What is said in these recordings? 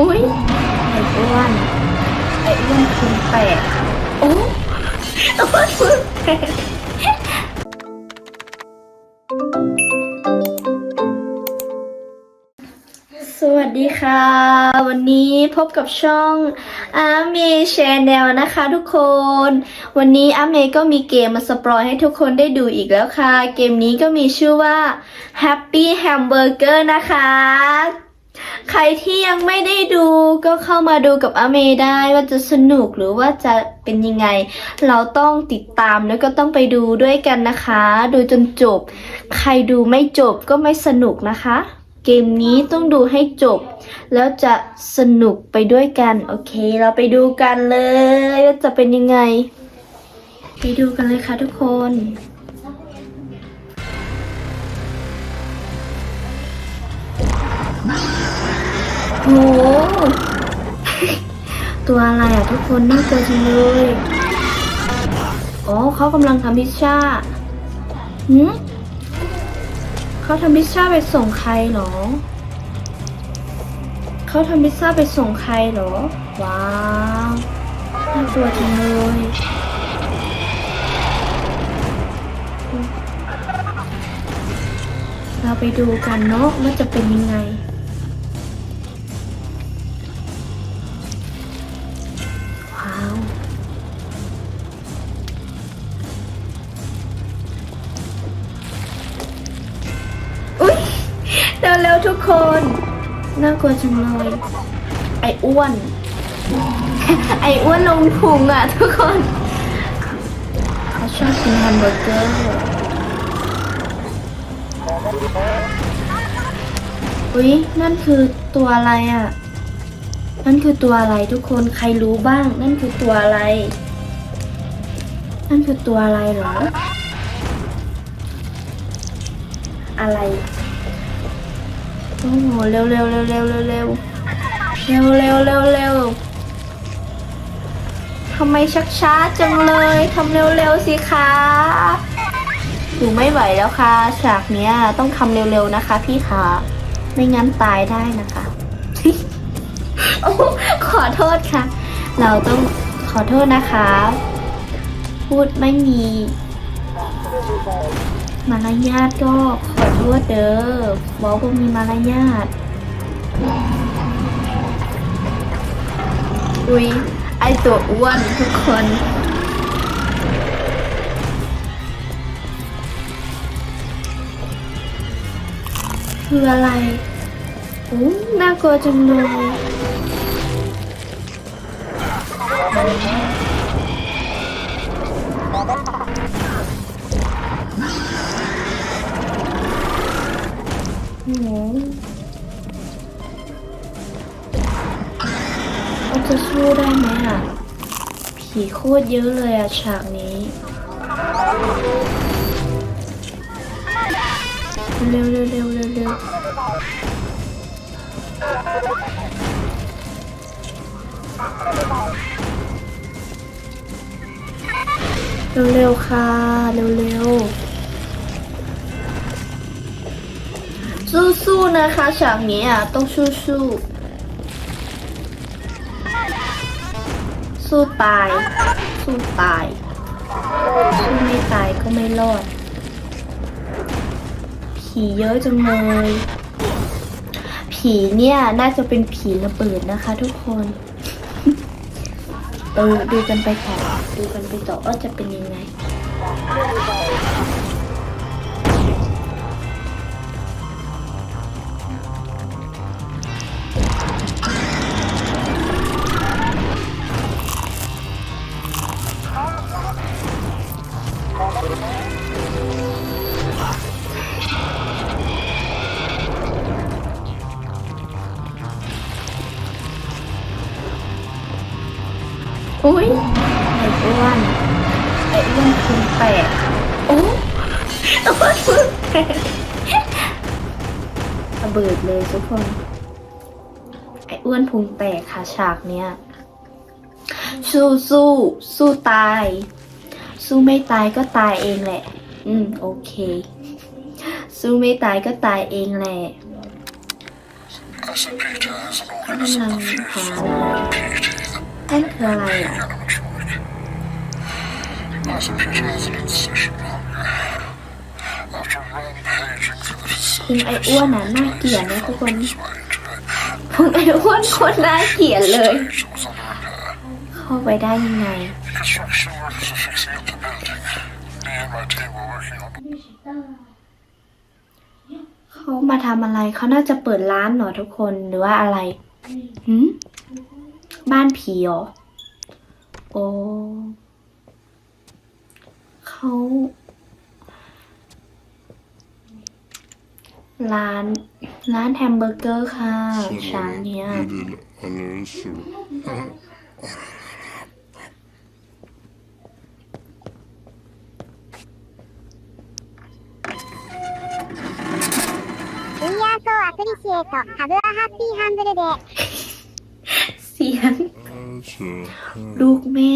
อุ้ยไอ้อ้วนไอ้อ้วนคุณแปดโอ้อ้วนคุณแปดสวัสดีค่ะ วันนี้พบกับช่องอาเมย์ชแนลนะคะทุกคน วันนี้อาเมย์ก็มีเกมมาสปอยให้ทุกคนได้ดูอีกแล้วค่ะ เกมนี้ก็มีชื่อว่า Happy Hamburger นะคะ ใครที่ยังไม่ได้ดูก็เข้ามาดูกับอาเมได้ว่าจะสนุกหรือว่าจะเป็นยังไง เราต้องติดตามแล้วก็ต้องไปดูด้วยกันนะคะ ดูจนจบ ใครดูไม่จบก็ไม่สนุกนะคะ เกมนี้ต้องดูให้จบ แล้วจะสนุกไปด้วยกัน โอเค เราไปดูกันเลยว่าจะเป็นยังไง ไปดูกันเลยค่ะทุกคน โห ตัวอะไรอะทุกคนน่ากลัวจังเลย อ๋อเขากำลังทำพิซซ่าหืมเขาทำพิซซ่าไปส่งใครเหรอ เขาทำพิซซ่าไปส่งใครเหรอ ว้าวน่ากลัวจังเลยเราไปดูกันเนาะว่าจะเป็นยังไง เร็วๆทุกคน น่ากลัวจังเลย ไอ้อ้วน ไอ้อ้วนลงพุงอะทุกคน เขาชอบกินแฮมเบอร์เกอร์อุ๊ยนั่นคือตัวอะไรอะ นั่นคือตัวอะไรทุกคนใครรู้บ้าง นั่นคือตัวอะไร นั่นคือตัวอะไรเหรอ อะไร โอ้โหเร็วเร็วเร็วเร็วเร็วเร็วเร็วเร็วเร็วเร็วทำไมชักช้าจังเลยทำเร็วเร็วสิคะหนูไม่ไหวแล้วค่ะฉากเนี้ยต้องทำเร็วๆนะคะ พี่คะไม่งั้นตายได้นะคะโอ้ขอโทษค่ะ เราต้องขอโทษนะคะ พูดไม่มีมารยาทก็ขอ ว่าเด้อบอกว่ามีมารยาทอุ้ยไอตัวอ้วนทุกคนคืออะไรโอ้น่ากลัวจังเลย เขาจะสู้ได้ไหมอะ ผีโคตรเยอะเลยอะฉากนี้เร็วเร็วเร็วเร็วเร็วเร็วเร็วค่ะ เร็วเร็ว สู้ๆนะคะฉากนี้อะต้องสู้สู้สู้ตาย สู้ตาย สู้ไม่ตายก็ไม่รอดผีเยอะจังเลยผีเนี่ยน่าจะเป็นผีระเบิดนะคะ ทุกคนเออดูกันไปต่อดูกันไปต่อว่าจะเป็นยังไง ไอ้อ้วนไอ้อ้วนคุณแปดโอ้อ้วนคุณแปดระเบิดเลยทุกคน ไอ้อ้วนพุงแตกค่ะฉากเนี้ย สู้สู้สู้ตาย สู้ไม่ตายก็ตายเองแหละ อืม โอเค สู้ไม่ตายก็ตายเองแหละ Professor Peter has an เขากำลัง organism หา เต้นคืออะไรอะพิมไออ้วนน่ะน่าเกลียดนะทุกคนพิมไอ้อ้วนคนน่าเกลียดเลย เข้าไปได้ยังไงเขามาทำอะไรเขาน่าจะเปิดร้านหรอทุกคนหรือว่าอะไรหืม บ้านผีหรอ โอ้เขาร้าน ร้านแฮมเบอร์เกอร์ค่ะช้าเนี้ย We are so appreciate Have a happy humble day เสี ยง ลูกแม่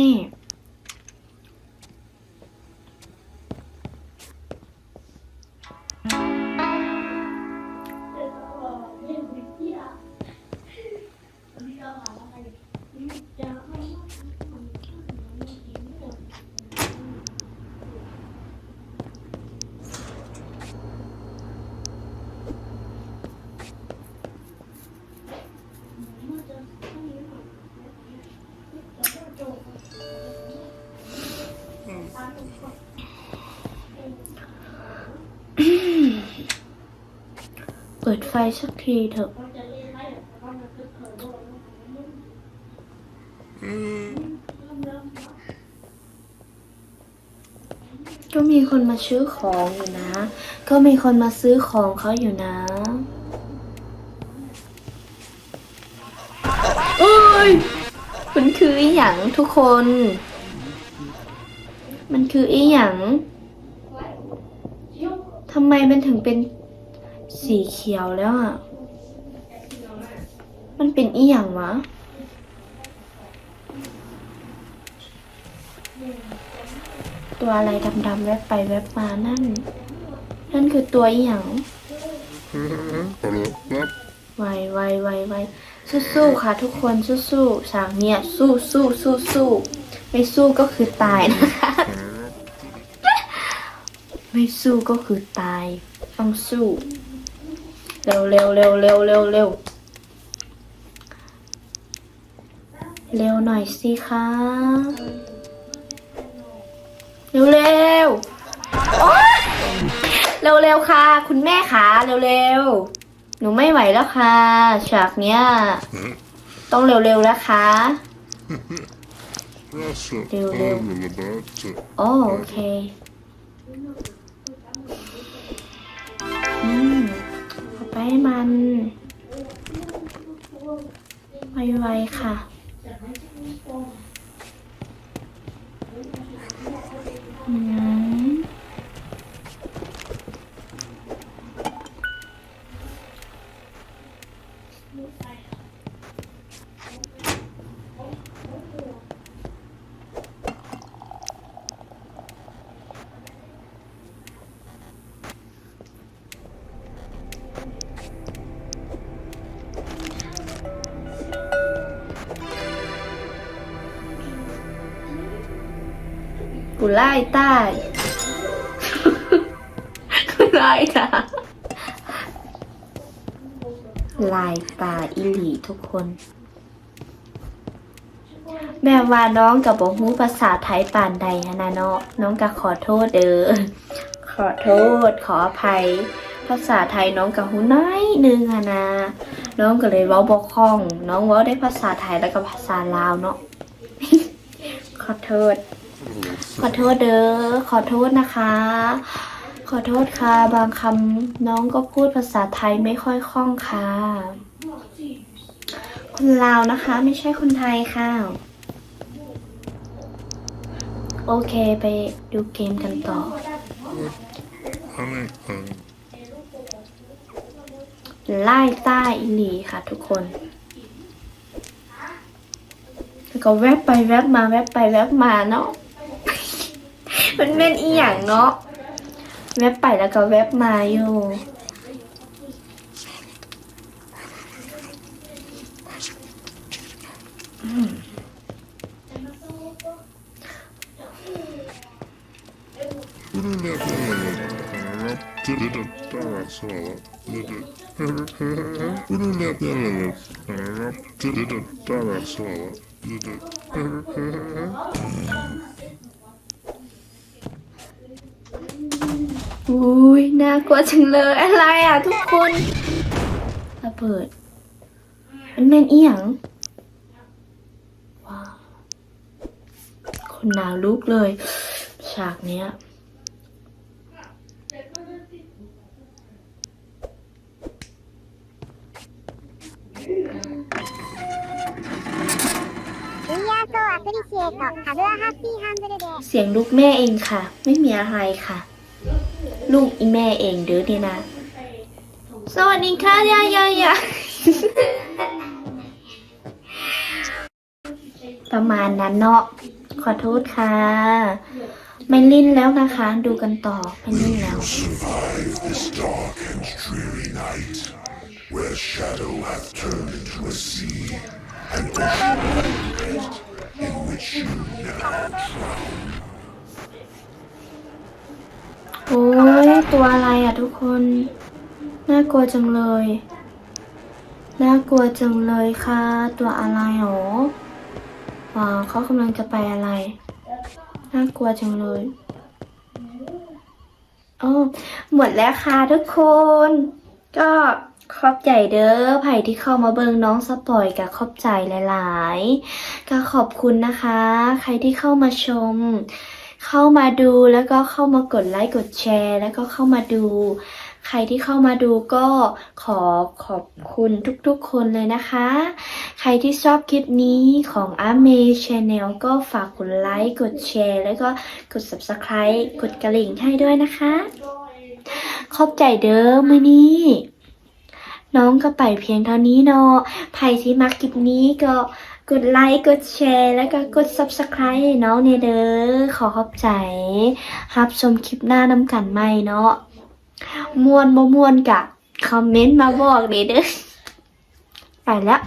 เปิดไฟสักทีเถอะก็มีคนมาซื้อของอยู่นะ ก็มีคนมาซื้อของเขาอยู่นะเอ้ย มันคืออีหยังทุกคน มันคืออีหยังทำไมมันถึงเป็น สีเขียวแล้วอะ มันเป็นอีหยังวะ ตัวอะไรดำๆแวบไปแวบมานั่น นั่นคือตัวอีหยังไวไวไวไวสู้ๆค่ะทุกคนสู้ๆฉากเนี้ยสู้สู้สู้สู้ไม่สู้ก็คือตายนะคะ ไม่สู้ก็คือตายต้องสู้ เร็วเร็วเร็วเร็วเร็วเร็วเร็วหน่อยสิคะเร็วเร็วโอ๊ยเร็วเร็วค่ะ คุณแม่ขาเร็วเร็วหนูไม่ไหวแล้วค่ะ ฉากเนี้ย ต้องเร็วเร็วๆนะคะ That's what Leo, Leo. I'm all about. uh, โอ้โอเค ให้มันไวๆค่ะ กูไล่ใต้กูไล่ตาลายตาอิหลีทุกคน แม่ว่าน้องกับบอกฮู้ภาษาไทยป่านใดหั้นะเนาะน้องก็ขอโทษเด้อขอโทษขออภัย ภาษาไทยน้องกับฮู้น้อยหนึงอะนะน้องก็เลยเว้าบกคล่อง น้องเว้าได้ภาษาไทยแล้วก็ภาษาลาวเนาะขอโทษ ขอโทษเด้อขอโทษนะคะ ขอโทษค่ะ บางคำน้องก็พูดภาษาไทยไม่ค่อยคล่องค่ะ คนลาวนะคะ ไม่ใช่คนไทยค่ะ โอเคไปดูเกมกันต่อ ไล่ใต้อิหลีค่ะทุกคนแล้วก็แวบไปแวบมาแวบไปแวบมาเนาะ เป็นแม่นอีหยังเนาะแวบไปแล้วก็แวบมาอยู่ อุ้ยน่ากลัวจังเลยอะไรอะ ทุกคนระเบิดมันแม่นเอียงว้าคนหนาวลุกเลย ฉากเนี้ยเสียงลูกแม่เองค่ะ ไม่มีอะไรค่ะ ลูกอีแม่เองเด้อเนี่ยนะ สวัสดีค่ะยายายาประมาณนั้นเนาะขอโทษค่ะ ไม่ลิ้นแล้วนะคะ ดูกันต่อไม่ลิ้นแล้ว where shadow hath turned into a sea, and ocean in which you now drown อ้ย ตัวอะไรอะทุกคน น่ากลัวจังเลย น่ากลัวจังเลยค่ะ ตัวอะไรหรอว้าวเขากำลังจะไปอะไร น่ากลัวจังเลยอ๋อหมดแล้วค่ะทุกคน ก็ขอบใจเด้อไผ่ที่เข้ามาเบิงน้องสปอยกับขอบใจหลาย ๆ ก็ขอบคุณนะคะ ใครที่เข้ามาชม เข้ามาดูแล้วก็เข้ามากดไลค์กดแชร์ แล้วก็เข้ามาดู ใครที่เข้ามาดูก็ขอขอบคุณทุกๆคนเลยนะคะ ใครที่ชอบคลิปนี้ของอาเมชแนลก็ฝากกดไลค์กดแชร์ แล้วก็กด subscribe กดกระลิ่งให้ด้วยนะคะ ขอบใจเด้อมือนี้น้องก็ไปเพียงเท่านี้เนาะใครที่มักคลิปนี้ก็ กดไลค์กดแชร์แล้วก็กด subscribe ให้น้องเนเด้อขอขอบใจรับชมคลิปหน้าน้ำกันใหม่เนาะมวนบ่มวนกะ คอมเมนต์มาบอกเด้อเด้อไปแล้ว